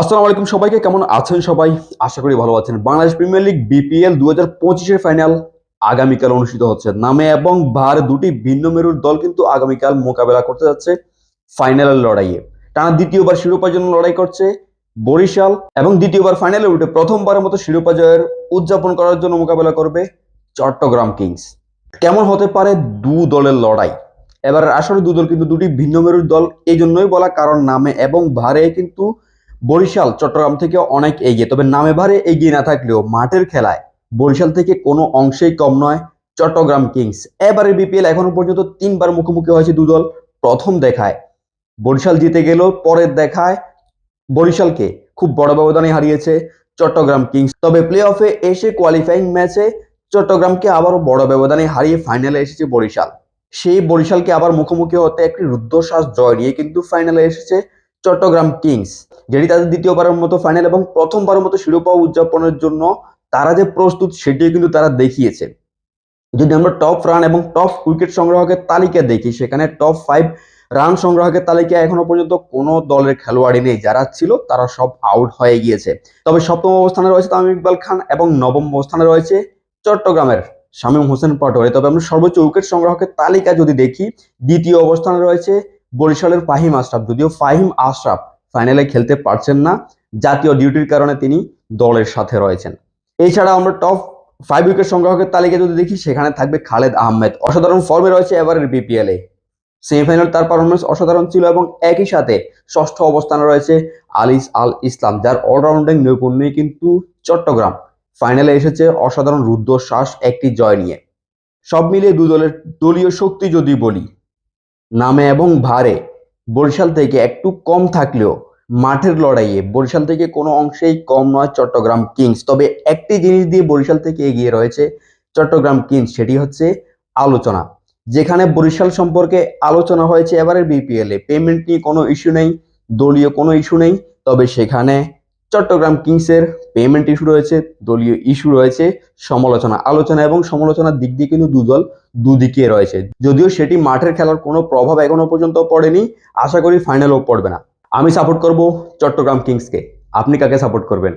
আসসালামু আলাইকুম সবাইকে, কেমন আছেন সবাই? আশা করি ভালো আছেন। বাংলাদেশ প্রিমিয়ার লিগ বিপিএল দু হাজার পঁচিশের ফাইনাল আগামীকাল অনুষ্ঠিত হচ্ছে। নামে এবং ভার দুটি ভিন্ন মেরুর দল কিন্তু আগামীকাল মোকাবেলা করতে যাচ্ছে ফাইনালের লড়াইয়ে। টানা দ্বিতীয়বার শিরোপার জন্য লড়াই করছে বরিশাল এবং দ্বিতীয়বার ফাইনালে উঠে প্রথমবারের মতো শিরোপা জয়ের উদযাপন করার জন্য মোকাবেলা করবে চট্টগ্রাম কিংস। কেমন হতে পারে দু দলের লড়াই? এবার আসলে দু দল কিন্তু দুটি ভিন্ন মেরুর দল এই জন্যই বলা কারণ নামে এবং ভারে কিন্তু বরিশাল, চট্টগ্রাম থেকে অনেক এগিয়ে। তবে নামে ভারে এগিয়ে না থাকলেও মাঠের খেলায় বরিশাল থেকে কোনো অংশেই কম নয় চট্টগ্রাম কিংস। এবারে বিপিএল এখনও পর্যন্ত তিনবার মুখোমুখি হয়েছে দুদল। প্রথম দেখায় বরিশাল জিতে গেল, পরের দেখায় বরিশালকে খুব বড় ব্যবধানে হারিয়েছে চট্টগ্রাম কিংস। তবে প্লে অফে এসে কোয়ালিফাইং ম্যাচে চট্টগ্রামকে আবারও বড় ব্যবধানে হারিয়ে ফাইনালে এসেছে বরিশাল। সেই বরিশালকে আবার মুখোমুখি হতে একটি রুদ্ধশ্বাস জয় নিয়ে কিন্তু ফাইনালে এসেছে চট্টগ্রাম কিংস, যেটি তাদের দ্বিতীয়বারের মতো ফাইনাল এবং প্রথমবারের মতো শিরোপা উদযাপনের জন্য তারা যে প্রস্তুত সেটিও কিন্তু তারা দেখিয়েছে। যদি আমরা টপ রান এবং টপ উইকেট সংগ্রাহকের তালিকা দেখি, সেখানে টপ ফাইভ রান সংগ্রাহকের তালিকায় এখনও পর্যন্ত কোনো দলের খেলোয়াড়ই নেই। যারা ছিল, তারা সব আউট হয়ে গিয়েছে। তবে সপ্তম অবস্থানে রয়েছে তামিম ইকবাল খান এবং নবম অবস্থানে রয়েছে চট্টগ্রামের শামীম হোসেন পাটোয়ারি। তবে আমরা সর্বোচ্চ উইকেট সংগ্রাহকের তালিকা যদি দেখি, দ্বিতীয় অবস্থানে রয়েছে বরিশালের ফাহিম আশরাফ, যদিও ফাহিম আশরাফ ফাইনালে খেলতে পারছেন না, জাতীয় ডিউটির কারণে তিনি দলের সাথে রয়েছেন। এছাড়া আমরা টপ ফাইভ উইকেট সংগ্রাহকের তালিকা যদি দেখি, সেখানে থাকবে খালেদ আহমেদ। অসাধারণ ফর্মে রয়েছে এবারের বিপিএল সেমিফাইনাল তার পারফরমেন্স অসাধারণ ছিল এবং একই সাথে ষষ্ঠ অবস্থানে রয়েছে আলিস আল ইসলাম, যার অলরাউন্ডিং নৈপুণ্যই কিন্তু চট্টগ্রাম। ফাইনালে এসেছে অসাধারণ রুদ্ধশ্বাস একটি জয় নিয়ে। সব মিলিয়ে দু দলের দলীয় শক্তি যদি বলি নামে এবং ভারে। বরিশাল থেকে একটু কম থাকলেও মাঠের লড়াইয়ে বরিশাল থেকে কোনো অংশেই কম নয় চট্টগ্রাম কিংস। তবে একটি জিনিস দিয়ে বরিশাল থেকে এগিয়ে রয়েছে চট্টগ্রাম কিংস, সেটি হচ্ছে আলোচনা। যেখানে বরিশাল সম্পর্কে আলোচনা হয়েছে এবারের বিপিএল পেমেন্ট নিয়ে কোনো ইস্যু নেই, দলীয় কোনো ইস্যু নেই, তবে সেখানে চট্টগ্রাম কিংসের পেমেন্ট ইস্যু রয়েছে, দলীয় ইস্যু রয়েছে, সমালোচনা, আলোচনা এবং সমালোচনার দিক দিয়ে কিন্তু দুদল দুদিকে রয়েছে। যদিও সেটি মাঠের খেলার কোনো প্রভাব এখনও পর্যন্ত পড়েনি, আশা করি ফাইনালও পড়বে না। আমি সাপোর্ট করব চট্টগ্রাম কিংসকে। আপনি কাকে সাপোর্ট করবেন?